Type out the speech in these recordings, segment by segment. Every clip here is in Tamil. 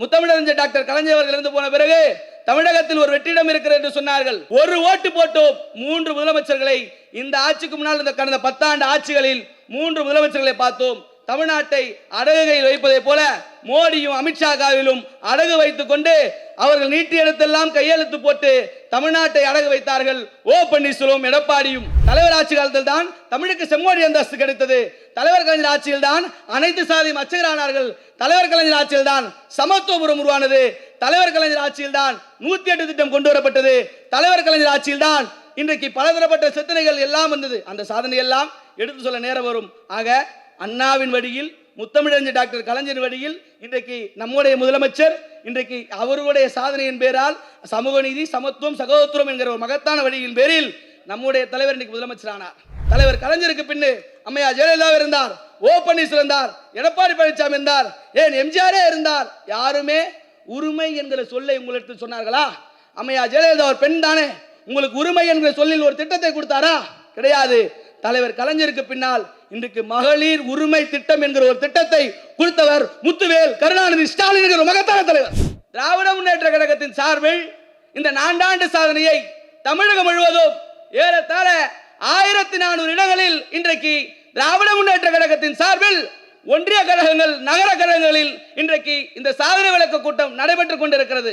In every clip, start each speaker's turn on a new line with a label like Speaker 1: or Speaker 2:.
Speaker 1: முத்தமிழறிஞர் டாக்டர் கலைஞர் அவர்கள் இருந்து போன பிறகு தமிழகத்தில் ஒரு வெற்றிடம் இருக்கிறது என்று சொன்னார்கள். ஒரு ஓட்டு போட்டோம். மூன்று முதலமைச்சர்களை இந்த ஆட்சிக்கு முன்னால் இந்த கடந்த பத்தாண்டு ஆட்சிகளில் மூன்று முதலமைச்சர்களை பார்த்தோம். தமிழ்நாட்டை அடகுகையில் வைப்பதை போல மோடியும் அமித்ஷாவிலும் அடகு வைத்துக் கொண்டு அவர்கள் நீட்டிய இடத்தெல்லாம் கையெழுத்து போட்டு தமிழ்நாட்டை அடகு வைத்தார்கள். ஓ பன்னீர்செல்வம் எடப்பாடியும் தலைவர் ஆட்சி காலத்தில் தான் தமிழுக்கு செம்மொழி அந்தஸ்து கிடைத்தது. தலைவர் கலைஞர் ஆட்சியில் தான் அனைத்து சாதி மச்சகரானார்கள். தலைவர் கலைஞர் ஆட்சியில் தான் சமத்துவபுரம் உருவானது. தலைவர் கலைஞர் ஆட்சியில் தான் நூத்தி எட்டு திட்டம் கொண்டு வரப்பட்டது தலைவர் கலைஞர் ஆட்சியில் தான் இன்றைக்கு பலதரப்பட்ட சிந்தனைகள் எல்லாம் வந்தது. அந்த சாதனை எல்லாம் எடுத்து சொல்ல நேரம் வரும். ஆக அண்ணாவின் வழியில் முத்தமிழறிஞர் டாக்டர் கலைஞர் வழியில் இன்றைக்கு நம்முடைய முதலமைச்சர் இன்றைக்கு அவருடைய சாதனையின் பேரால் சமூக நீதி சமத்துவம் சகோதரத்துவம் என்கிற ஒரு மகத்தான வழியின் பேரில் நம்முடைய தலைவர் இன்றைக்கு முதலமைச்சரானார். தலைவர் கலைஞருக்கு பின்னு அம்மையா ஜெயலலிதா இருந்தார் ஓ பன்னீர்செல்வம் இருந்தார் எடப்பாடி பழனிசாமி இருந்தார் ஏன் எம்ஜிஆரே இருந்தார்? யாருமே உரிமை என்கிற சொல்லை உங்களுக்கு சொன்னார்களா? அம்மையா ஜெயலலிதா ஒரு பெண் தானே உங்களுக்கு உரிமை என்கிற சொல்லில் ஒரு திட்டத்தை கொடுத்தாரா? கிடையாது. தலைவர் கலைஞருக்கு பின்னால் இன்றைக்கு மகளிர் உரிமை திட்டம் என்கிற ஒரு திட்டத்தை கொடுத்தவர் முத்துவேல் கருணாநிதி ஸ்டாலின் என்கிற மகத்தான தலைவர். திராவிட முன்னேற்ற கழகத்தின் சார்பில் இந்த நான்காண்டு சாதனையை தமிழகம் முழுவதும் ஏறத்தாழ ஆயிரத்தி நானூறு இடங்களில் இன்றைக்கு திராவிட முன்னேற்ற கழகத்தின் சார்பில் ஒன்றிய கழகங்கள் நகர கழகங்களில் இன்றைக்கு இந்த சாதனை விளக்க கூட்டம் நடைபெற்றுக் கொண்டிருக்கிறது.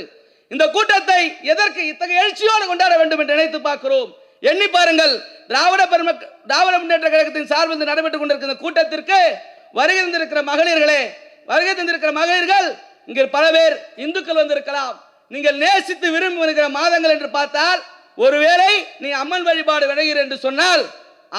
Speaker 1: இந்த கூட்டத்தை எதற்கு இத்தகைய எழுச்சியோடு கொண்டாட வேண்டும் என்று நினைத்து பார்க்கிறோம். எண்ணி பாருங்கள் திராவிட பெரும திராவிட முன்னேற்ற கழகத்தின் சார்பில் நடைபெற்றுக் கொண்டிருக்கிற கூட்டத்திற்கு வருகை தந்திருக்கிற மகளிர்களே வருகை தந்திருக்கிற மகளிர்கள் இங்கே பல பேர் இந்துக்கள் வந்திருக்கலாம். நீங்கள் நேசித்து விரும்பி வருகிற மாதங்கள் என்று பார்த்தால் ஒருவேளை நீ அம்மன் வழிபாடு விளைகிற என்று சொன்னால்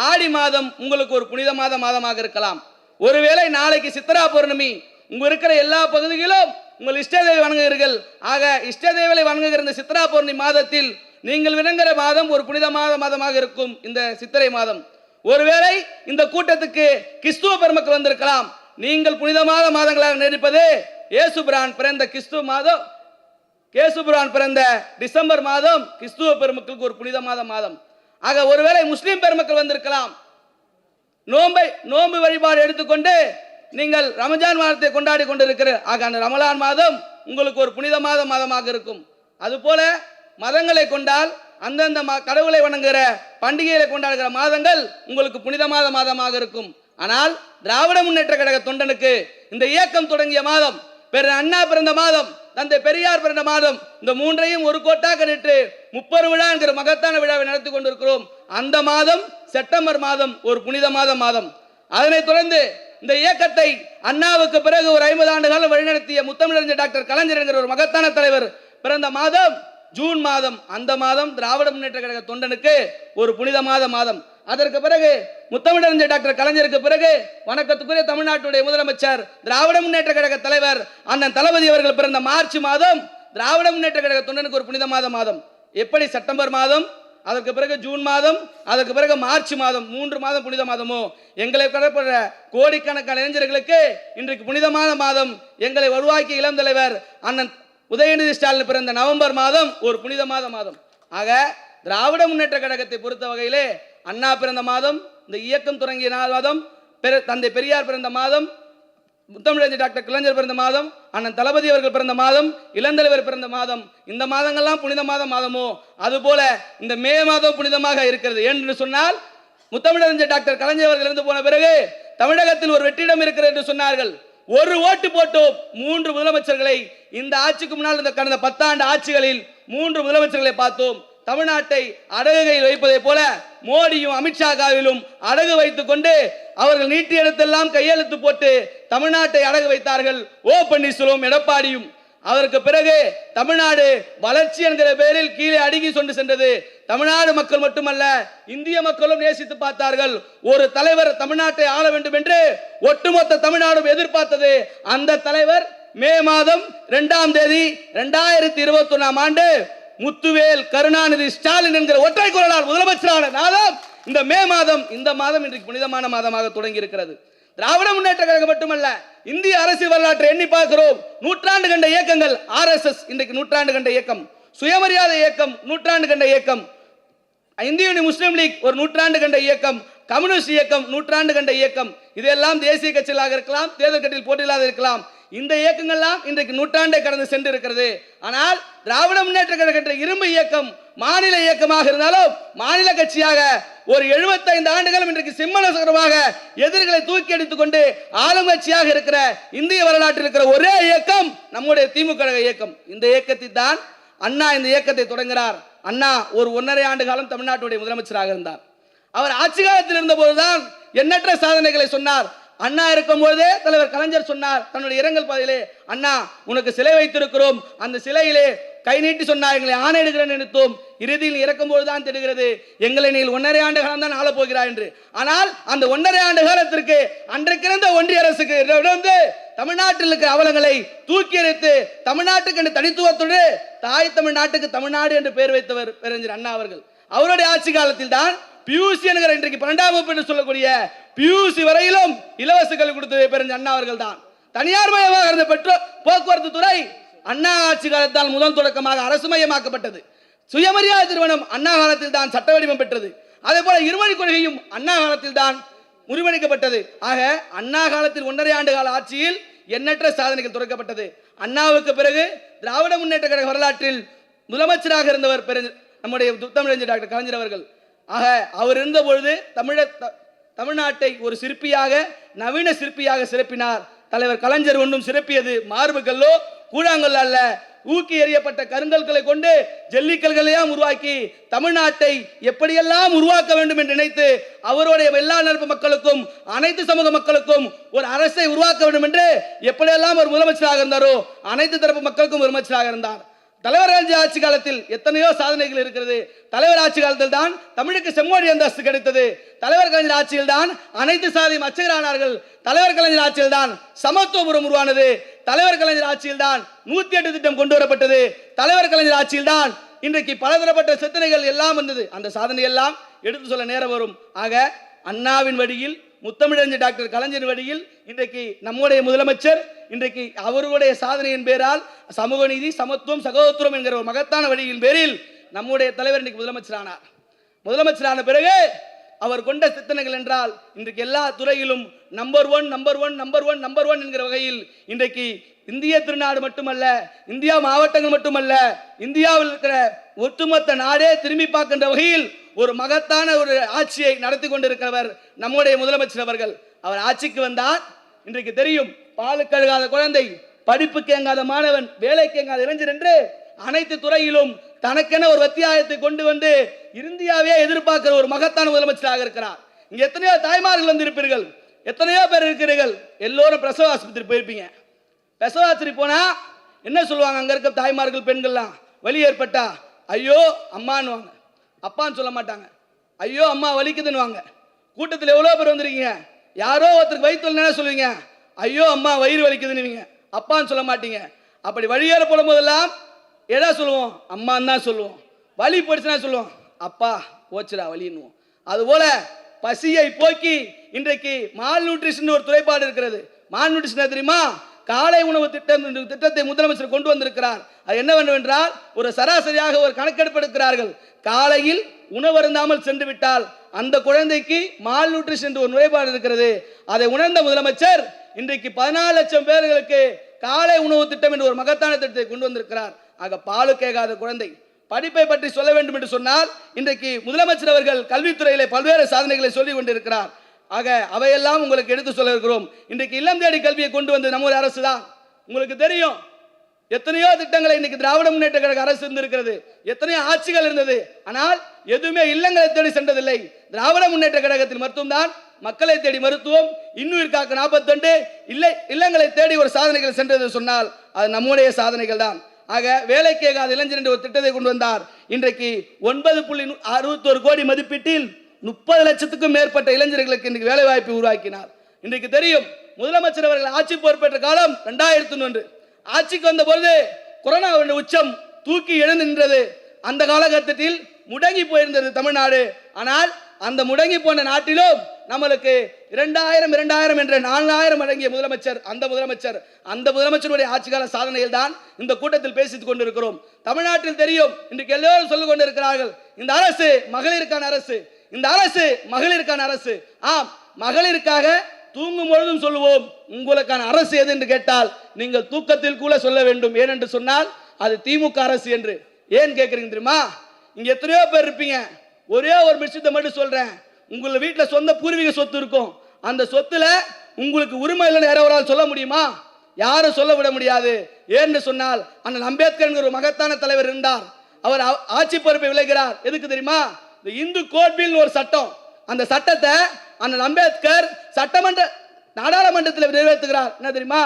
Speaker 1: ஆடி மாதம் உங்களுக்கு ஒரு புனித மாத மாதமாக இருக்கலாம். ஒருவேளை நாளைக்கு சித்ரா பௌர்ணமி உங்க இருக்கிற எல்லா பகுதிகளிலும் உங்கள் இஷ்டதேவை வணங்குகிறீர்கள். ஆக இஷ்ட தேவலை வணங்குகிற இந்த சித்ரா பௌர்ணமி மாதத்தில் நீங்கள் விளங்குகிற மாதம் ஒரு புனித மாத மாதமாக இருக்கும் இந்த சித்திரை மாதம். ஒருவேளை இந்த கூட்டத்துக்கு கிறிஸ்துவ பெருமக்கள் வந்திருக்கலாம். நீங்கள் புனிதமான மாதங்களாக நினைப்பது இயேசு பிரான் பிறந்த கிறிஸ்துவ மாதம். கேசுபுரான் பிறந்த டிசம்பர் மாதம் கிறிஸ்துவ பெருமக்களுக்கு ஒரு புனித மாத மாதம். ஆக ஒருவேளை முஸ்லீம் பெருமக்கள் வந்திருக்கலாம். நோன்பை நோன்பு வழிபாடு எடுத்துக்கொண்டு நீங்கள் ரமஜான் மாதத்தை கொண்டாடி கொண்டிருக்கிற ஆக அந்த ரமலான் மாதம் உங்களுக்கு ஒரு புனிதமாத மாதமாக இருக்கும். அதுபோல மதங்களை கொண்டால் அந்தந்த ம- கடவுளை வணங்குகிற பண்டிகைகளை கொண்டாடுகிற மாதங்கள் உங்களுக்கு புனிதமாத மாதமாக இருக்கும். ஆனால் திராவிட முன்னேற்ற கழக தொண்டனுக்கு இந்த இயக்கம் தொடங்கிய மாதம் பெரு அண்ணா பிறந்த மாதம் தந்தை பெரியார் பிறந்த மாதம் இந்த மூன்றையும் ஒரு கோட்டாக நின்று முப்பது விழா என்கிற மகத்தான விழாவை நடத்தி கொண்டிருக்கிறோம். அந்த மாதம் செப்டம்பர் மாதம் ஒரு புனித மாத மாதம். அதனைத் தொடர்ந்து இந்த இயக்கத்தை அண்ணாவுக்கு பிறகு ஒரு ஐம்பது ஆண்டு காலம் வழிநடத்திய முத்தமிழறிஞர் டாக்டர் கலைஞர் என்கிற ஒரு மகத்தான தலைவர் பிறந்த மாதம் ஜூன் மாதம். அந்த மாதம் திராவிட முன்னேற்ற கழக தொண்டனுக்கு ஒரு புனிதமாத மாதம். அதற்கு பிறகு முத்தமிழறிஞர் டாக்டர் கலைஞருக்கு பிறகு வணக்கத்துக்குரிய தமிழ்நாட்டுடைய முதலமைச்சர் திராவிட முன்னேற்ற கழக தலைவர் அண்ணன் தளபதி அவர்கள் பிறந்த மார்ச் மாதம் திராவிட முன்னேற்ற கழக தொண்டனுக்கு ஒரு புனிதமாத மாதம். எப்படி? செப்டம்பர் மாதம் அதற்கு பிறகு ஜூன் மாதம் அதற்கு பிறகு மார்ச் மாதம் மூன்று மாதம் புனித மாதமோ? எங்களை கடற்படுற கோடிக்கணக்கான இளைஞர்களுக்கு இன்றைக்கு புனிதமான மாதம். எங்களை உருவாக்கிய இளம் தலைவர் அண்ணன் உதயநிதி ஸ்டாலின் பிறந்த நவம்பர் மாதம் ஒரு புனித மாத மாதம். ஆக திராவிட முன்னேற்ற கழகத்தை பொறுத்த வகையிலே அண்ணா பிறந்த மாதம் இந்த இயக்கம் தொடங்கிய மாதம் பெரு- தந்தை பெரியார் பிறந்த மாதம் முத்தமிழஞ்சர் டாக்டர் கலைஞர் பிறந்த மாதம் அண்ணன் தளபதி அவர்கள் பிறந்த மாதம் இளந்தலைவர் பிறந்த மாதம் இந்த மாதங்கள்லாம் புனித மாதம் மாதமோ? அதுபோல இந்த மே மாதம் புனிதமாக இருக்கிறது. என்று சொன்னால் முத்தமிழறிஞர் டாக்டர் கலைஞர் அவர்கள் இருந்து போன பிறகு தமிழகத்தில் ஒரு வெற்றிடம் இருக்கிறது என்று சொன்னார்கள். ஒரு ஓட்டு போட்டோம் மூன்று முதலமைச்சர்களை. இந்த ஆட்சிக்கு முன்னால் இந்த கடந்த பத்தாண்டு ஆட்சிகளில் மூன்று முதலமைச்சர்களை பார்த்தோம். தமிழ்நாட்டை அடகு கையில் வைப்பதைப் போல மோடியும் அமித்ஷாவிலும் அடகு வைத்துக் கொண்டு அவர்கள் நீட்டிய இடத்தெல்லாம் கையெழுத்து போட்டு தமிழ்நாட்டை அடகு வைத்தார்கள். ஓ பன்னீர்செல்வம் எடப்பாடியும். அதற்கு பிறகு தமிழ்நாடு வளர்ச்சி என்கிற பெயரில் கீழே அடுங்கி கொண்டு சென்றது. தமிழ்நாடு மக்கள் மட்டுமல்ல இந்திய மக்களும் நேசித்து பார்த்தார்கள். ஒரு தலைவர் தமிழ்நாட்டை ஆள வேண்டும் என்று ஒட்டுமொத்த தமிழ்நாடும் எதிர்பார்த்தது. அந்த தலைவர் மே மாதம் இரண்டாம் தேதி இரண்டாயிரத்தி இருபத்தி ஒன்னாம் ஆண்டு முத்துவேல் கருணாநிதி ஸ்டாலின் என்கிற ஒற்றை குரலால் முதலமைச்சரான நாதம் இந்த மே மாதம். இந்த மாதம் இன்றைக்கு புனிதமான மாதமாக தொடங்கி இருக்கிறது திராவிட முன்னேற்ற கழகம் மட்டுமல்ல இந்திய அரசியல் வரலாற்றை எண்ணி பார்க்கிறோம். நூற்றாண்டு கண்ட இயக்கங்கள் ஆர்எஸ்எஸ் இன்றைக்கு நூற்றாண்டு கண்ட இயக்கம். சுயமரியாதை இயக்கம் நூற்றாண்டு கண்ட இயக்கம். இந்திய யூனியன் முஸ்லீம் லீக் ஒரு நூற்றாண்டு கண்ட இயக்கம். கம்யூனிஸ்ட் இயக்கம் நூற்றாண்டு கண்ட இயக்கம். இதெல்லாம் தேசிய கட்சிகளாக இருக்கலாம் தேர்தல் கட்சியில் போட்டியில்லாத இருக்கலாம். இந்த இயக்கங்கள்லாம் இன்றைக்கு நூற்றாண்டை கடந்து சென்று இருக்கிறது ஆனால் திராவிட முன்னேற்ற கழகம் இரும்பு இயக்கம் மாநில இயக்கமாக இருந்தாலும் மாநில கட்சியாக ஒரு 75 ஆண்டுகளும் இன்றைக்கு சிம்மனசகரமாக எதிர்களை தூக்கி அடித்துக் கொண்டு கட்சியாக இருக்கிற இந்திய வரலாற்றில் இருக்கிற ஒரே இயக்கம் நம்முடைய திமுக இயக்கம். இந்த இயக்கத்தை தான் அண்ணா இந்த இயக்கத்தை தொடங்குகிறார் அண்ணா ஒரு ஒன்றரை ஆண்டு காலம் தமிழ்நாட்டுடைய முதலமைச்சராக இருந்தார். அவர் ஆட்சி காலத்தில் இருந்தபோதுதான் எண்ணற்ற சாதனைகளை சொன்னார். அண்ணா இருக்கும்போதே தலைவர் கலைஞர் சொன்னார் தன்னுடைய இரங்கல் பாதையிலே அண்ணா உனக்கு சிலை வைத்திருக்கிறோம். அந்த சிலையிலே கை நீட்டி சொன்னார் எங்களை ஆணையிடுகிறேன் நினைத்தோம். இறுதியில் இறக்கும்போது தான் தெரிகிறது. எங்களை நீ ஒன்றரை ஆண்டு காலம் தான் ஆள போகிறாய் என்று. ஆனால் அந்த ஒன்றரை ஆண்டு காலத்திற்கு அன்றைக்கிருந்த ஒன்றிய அரசுக்கு வந்து தமிழ்நாட்டில் இருக்கிற அவலங்களை தூக்கி எறித்து தமிழ்நாட்டுக்கு என்று தனித்துவத்தோடு தாய் தமிழ்நாட்டுக்கு தமிழ்நாடு என்று பெயர் வைத்தவர் பேரறிஞர் அண்ணா அவர்கள். அவருடைய ஆட்சி காலத்தில் தான் பியூசி என்கிற இன்றைக்கு பன்னெண்டாம் வகுப்பு என்று சொல்லக்கூடிய பியூசி வரையிலும் இலவச கல்வி கொடுத்தது பேரறிஞர் அண்ணா அவர்கள் தான் தனியார் மயமாக இருந்த பெற்றோர் போக்குவரத்து துறை அண்ணா ஆட்சி காலத்தால் முதல் தொடக்கமாக அரசு மயமாக்கப்பட்டது. சுயமரியாதை நிறுவனம் அண்ணா காலத்தில் தான் சட்ட வடிவம் பெற்றது. அதே போல இருமொழி கொள்கையும் அண்ணா காலத்தில் தான் முறிவடிக்கப்பட்டது. ஆக அண்ணா காலத்தில் ஒன்றரை ஆண்டு கால ஆட்சியில் எண்ணற்ற சாதனைகள் தொடக்கப்பட்டது அண்ணாவுக்கு பிறகு திராவிட முன்னேற்ற கழக வரலாற்றில் முதலமைச்சராக இருந்தவர் பெரு- நம்முடைய தமிழறிஞர் டாக்டர் கலைஞர் அவர்கள். ஆக அவர் இருந்த பொழுது தமிழ தமிழ்நாட்டை ஒரு சிற்பியாக நவீன சிற்பியாக சிறப்பினார். தலைவர் கலைஞர் ஒன்றும் சிறப்பியது மார்புகல்லோ கூழாங்கல் அல்ல. ஊக்கி எறியப்பட்ட கருங்கல்களை கொண்டு ஜல்லிக்கல்களையும் உருவாக்கி தமிழ்நாட்டை எப்படியெல்லாம் உருவாக்க வேண்டும் என்று நினைத்து அவருடைய எல்லா நரம்பு மக்களுக்கும் அனைத்து சமூக மக்களுக்கும் ஒரு அரசை உருவாக்க வேண்டும் என்று எப்படியெல்லாம் ஒரு முதலமைச்சராக இருந்தாரோ அனைத்து தரப்பு மக்களுக்கும் முதலமைச்சராக இருந்தார். தலைவர் ஆட்சி காலத்தில் எத்தனையோ சாதனைகள் இருக்கிறது. தலைவர் ஆட்சி காலத்தில் தான் தமிழுக்கு செம்மொழி அந்தஸ்து கிடைத்தது. தலைவர் கலைஞர் ஆட்சியில் தான் அனைத்து சாதி மச்சகரானார்கள். தலைவர் கலைஞர் ஆட்சியில் தான் சமத்துவபுரம் உருவானது. தலைவர் கலைஞர் ஆட்சியில் தான் நூத்தி எட்டு திட்டம் கொண்டு வரப்பட்டது தலைவர் கலைஞர் ஆட்சியில் தான் இன்றைக்கு பலதரப்பட்ட சிந்தனைகள் எல்லாம் வந்தது. அந்த சாதனை எல்லாம் எடுத்து சொல்ல நேரம் வரும். ஆக அண்ணாவின் வழியில் முத்தமிழறிஞர் டாக்டர் கலைஞர் வழியில் இன்றைக்கு நம்முடைய முதலமைச்சர் இன்றைக்கு அவருடைய சாதனையின் பேரால் சமூக நீதி சமத்துவம் சகோதரத்துவம் என்கிற ஒரு மகத்தான வழியின் பேரில் நம்முடைய தலைவர் இன்றைக்கு முதலமைச்சரானார். முதலமைச்சரான பிறகு அவர் கொண்ட சித்தனைகள் என்றால் இன்றைக்கு எல்லா துறையிலும் number one number one number one number one என்கிற வகையில் இன்றைக்கு இந்திய திருநாடு மட்டுமல்ல இந்தியா மாவட்டங்கள் மட்டுமல்ல இந்தியாவில் இருக்கிற ஒட்டுமொத்த நாடே திரும்பி பார்க்கின்ற வகையில் ஒரு மகத்தான ஒரு ஆட்சியை நடத்தி கொண்டிருக்கிறவர் நம்முடைய முதலமைச்சர் அவர்கள். அவர் ஆட்சிக்கு வந்தார் இன்றைக்கு தெரியும் பால் கழுகாத குழந்தை படிப்பு கேங்காத மாணவன் வேலை கேங்காத இளைஞர் என்று அனைத்து துறையிலும் தனக்கென ஒரு அத்தியாயத்தை கொண்டு வந்து இந்தியாவே எதிர்பார்க்கிற ஒரு மகத்தான முதலமைச்சராக இருக்கிறார். இங்க எத்தனையோ தாய்மார்கள் வந்து இருப்பீர்கள். எத்தனையோ பேர் இருக்கிறீர்கள். எல்லோரும் பிரசவ ஆஸ்பத்திரி போயிருப்பீங்க. பிரசவ ஆஸ்பத்திரி போனா என்ன சொல்லுவாங்க? அங்க இருக்க தாய்மார்கள் பெண்கள்லாம் வலி ஏற்பட்டா ஐயோ அம்மான்னுவாங்க. அப்பான்னு சொல்ல மாட்டாங்க. ஐயோ அம்மா வலிக்குதுன்னுவாங்க. கூட்டத்தில் எவ்வளோ பேர் வந்திருக்கீங்க? யாரோ ஒருத்தருக்கு வயிற்று என்ன சொல்லுவீங்க? ஐயோ அம்மா வயிறு வலிக்குதுன்னுவீங்க. அப்பான்னு சொல்ல மாட்டீங்க. அப்படி வழியேற போடும்போதெல்லாம் எதா சொல்லுவோம்? அம்மான்னு தான் சொல்லுவோம். வலி போயிடுச்சுன்னா சொல்லுவோம்? அப்பா போச்சுடா வலின்னுவோம். அதுபோல பசியை போக்கி இன்றைக்கு மால் நியூட்ரிஷன் ஒரு துறைப்பாடு இருக்கிறது. மால் நியூட்ரிஷன் தெரியுமா? காலை உணவு திட்டம் என்ற திட்டத்தை முதலமைச்சர் கொண்டு வந்திருக்கிறார். அது என்னவென்றால் ஒரு சராசரியாக ஒரு கணக்கெடுப்பு எடுக்கிறார்கள் காலையில் உணவு அருந்தாமல் சென்று விட்டால் அந்த குழந்தைக்கு மால் நியூட்ரிஷன் என்ற ஒரு நுழைபாடு இருக்கிறது. அதை உணர்ந்த முதலமைச்சர் இன்றைக்கு பதினாலு லட்சம் பேர்களுக்கு காலை உணவு திட்டம் என்ற ஒரு மகத்தான திட்டத்தை கொண்டு வந்திருக்கிறார். ஆக பாலு கேட்காத குழந்தை. படிப்பை பற்றி சொல்ல வேண்டும் என்று சொன்னால் இன்றைக்கு முதலமைச்சர் அவர்கள் கல்வித்துறையிலே பல்வேறு சாதனைகளை சொல்லிக் கொண்டிருக்கிறார். ஆக அவையெல்லாம் உங்களுக்கு எடுத்து சொல்ல இருக்கிறோம். இன்றைக்கு இல்லம் தேடி கல்வியை கொண்டு வந்தது நம்முடைய அரசு தான். உங்களுக்கு தெரியும். எத்தனையோ திட்டங்களை இன்னைக்கு திராவிட முன்னேற்ற கழக அரசு இருந்திருக்கிறது. எத்தனையோ ஆட்சிகள் இருந்தது. ஆனால் எதுவுமே இல்லங்களை தேடி சென்றதில்லை. திராவிட முன்னேற்ற கழகத்தில் மட்டும்தான் மக்களை தேடி மருத்துவம். இன்னுயிர் காக்க நாற்பத்தெண்டு இல்லை இல்லங்களை தேடி ஒரு சாதனைகள் சென்றது சொன்னால் அது நம்முடைய சாதனைகள் தான். ஆக வேலை கேட்காத இளைஞர் என்ற ஒரு திட்டத்தை கொண்டு வந்தார். இன்றைக்கு ஒன்பது புள்ளி அறுபத்தோரு கோடி மதிப்பீட்டில் முப்பது லட்சத்துக்கும் மேற்பட்ட இளைஞர்களுக்கு இன்றைக்கு வேலை வாய்ப்பை உருவாக்கினார். இன்றைக்கு தெரியும் முதலமைச்சர் அவர்கள் ஆட்சி பொறுப்பேற்ற காலம் ரெண்டாயிரத்தி ஒன்று. ஆட்சிக்கு வந்த பொழுது கொரோனாவுடைய உச்சம் தூக்கி எழுந்து நின்றது. அந்த காலகட்டத்தில் முடங்கி போயிருந்தது தமிழ்நாடு. ஆனால் அந்த முடங்கி போன நாட்டிலும் நம்மளுக்கு இரண்டாயிரம் இரண்டாயிரம் என்ற நான்காயிரம் அடங்கிய முதலமைச்சர் அந்த முதலமைச்சர் அந்த முதலமைச்சருடைய ஆட்சிக்கால சாதனையில் தான் இந்த கூட்டத்தில் பேசிக் கொண்டிருக்கிறோம். தமிழ்நாட்டில் தெரியும் இன்றைக்கு எல்லோரும் சொல்லிக் கொண்டிருக்கிறார்கள் இந்த அரசு மகளிருக்கான அரசு இந்த அரசு மகளிருக்கான அரசு. ஆம் மகளிருக்காக தூங்கும் பொழுதும் சொல்லுவோம் உங்களுக்கான அரசு எது? என்று கேட்டால் நீங்கள் தூக்கத்தில் கூட சொல்ல வேண்டும். ஏனென்று சொன்னால் அது திமுக அரசு என்று. ஏன் கேட்குறீங்க தெரியுமா? இங்கே எத்தனையோ பேர் இருப்பீங்க. ஒரே ஒரு விஷயத்தை மட்டும் சொல்கிறேன் உங்களை வீட்டில் சொந்த பூர்வீக சொத்து இருக்கும். அந்த சொத்துல உங்களுக்கு உரிமை இல்லைன்னு யாரோ ஒரு ஆள் சொல்ல முடியுமா? யாரும் சொல்ல விட முடியாது. ஏன்னு சொன்னால் அண்ணன் அம்பேத்கர் ஒரு மகத்தான தலைவர் இருந்தார். அவர் ஆ- ஆட்சி பொறுப்பை விளைகிறார். எதுக்கு தெரியுமா? இந்த இந்து கோட் ஒரு சட்டம். அந்த சட்டத்தை அண்ணன் அம்பேத்கர் சட்டமன்ற நாடாளுமன்றத்தில் நிறைவேற்றுகிறார். என்ன தெரியுமா?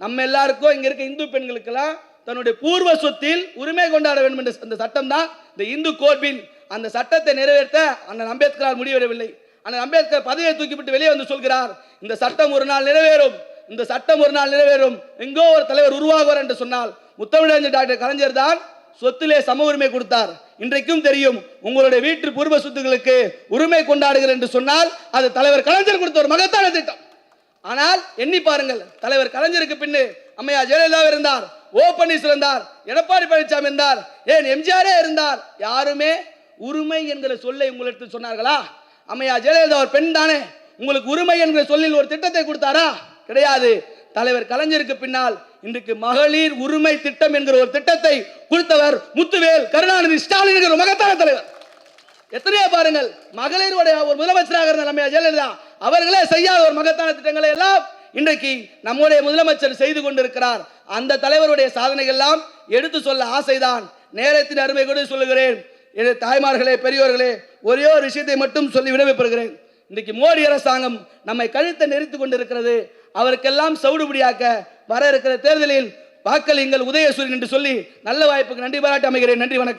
Speaker 1: நம்ம எல்லாருக்கும் இங்கே இருக்க இந்து பெண்களுக்கெல்லாம் தன்னுடைய பூர்வ சொத்தில் உரிமை கொண்டாட வேண்டும் என்ற அந்த சட்டம் தான் இந்த இந்து கோட்பின் அந்த சட்டத்தை நிறைவேற்ற அண்ணன் அம்பேத்கரால் முடிவடையவில்லை. அண்ணன் அம்பேத்கர் பதவியை தூக்கிவிட்டு வெளியே வந்து சொல்கிறார். இந்த சட்டம் ஒரு நாள் நிறைவேறும். இந்த சட்டம் ஒரு நாள் நிறைவேறும். எங்கோ ஒரு தலைவர் உருவாகுவார் என்று சொன்னால் முத்தமிழறிஞர் டாக்டர் கலைஞர் தான் சொத்திலே சம உரிமை கொடுத்தார். இன்றைக்கும் தெரியும் உங்களுடைய வீட்டு பூர்வ சொத்துக்களுக்கு உரிமை கொண்டாடுகிறேன் என்று சொன்னால் அது தலைவர் கலைஞர் கொடுத்த ஒரு மகத்தான திட்டம். ஆனால் எண்ணி பாருங்கள் தலைவர் கலைஞருக்கு பின்னு அம்மையா ஜெயலலிதா இருந்தார் ஓ பன்னீர்செல்வம் இருந்தார் எடப்பாடி பழனிசாமி இருந்தார் ஏன் எம்ஜிஆரே இருந்தார் யாருமே உரிமை என்கிற சொல்லை உங்களுக்கு சொன்னார்களா? அம்மையா ஜெயலலிதா ஒரு பெண் தானே உங்களுக்கு உரிமை என்கிற சொல்லில் ஒரு திட்டத்தை கொடுத்தாரா? கிடையாது. தலைவர் கலைஞருக்கு பின்னால் இன்றைக்கு மகளிர் உரிமை திட்டம் என்கிற ஒரு திட்டத்தை கொடுத்தவர் முத்துவேல் கருணாநிதி ஸ்டாலின் என்கிற ஒரு மகத்தான தலைவர். எத்தனையோ பாருங்கள் மகளிருடைய ஒரு முதலமைச்சராக இருந்த நம்ம ஜெயலலிதா அவர்களே செய்யாத ஒரு மகத்தான திட்டங்களை எல்லாம் இன்றைக்கு நம்முடைய முதலமைச்சர் செய்து கொண்டிருக்கிறார். அந்த தலைவருடைய சாதனைகள் எல்லாம் எடுத்து சொல்ல ஆசைதான். நேரத்தின் அருமை கூட சொல்லுகிறேன். எனது தாய்மார்களே பெரியோர்களே ஒரே ஒரு விஷயத்தை மட்டும் சொல்லி விடவிப்படுகிறேன் இன்றைக்கு மோடி அரசாங்கம் நம்மை கழுத்தை நெறித்து கொண்டிருக்கிறது. அவருக்கெல்லாம் சவுடுபடியாக்க வர இருக்கிற தேர்தலில் வாக்களியுங்கள் உதயசூரியன் என்று சொல்லி நல்ல வாய்ப்புக்கு நன்றி பாராட்டி அமைகிறேன். நன்றி வணக்கம்.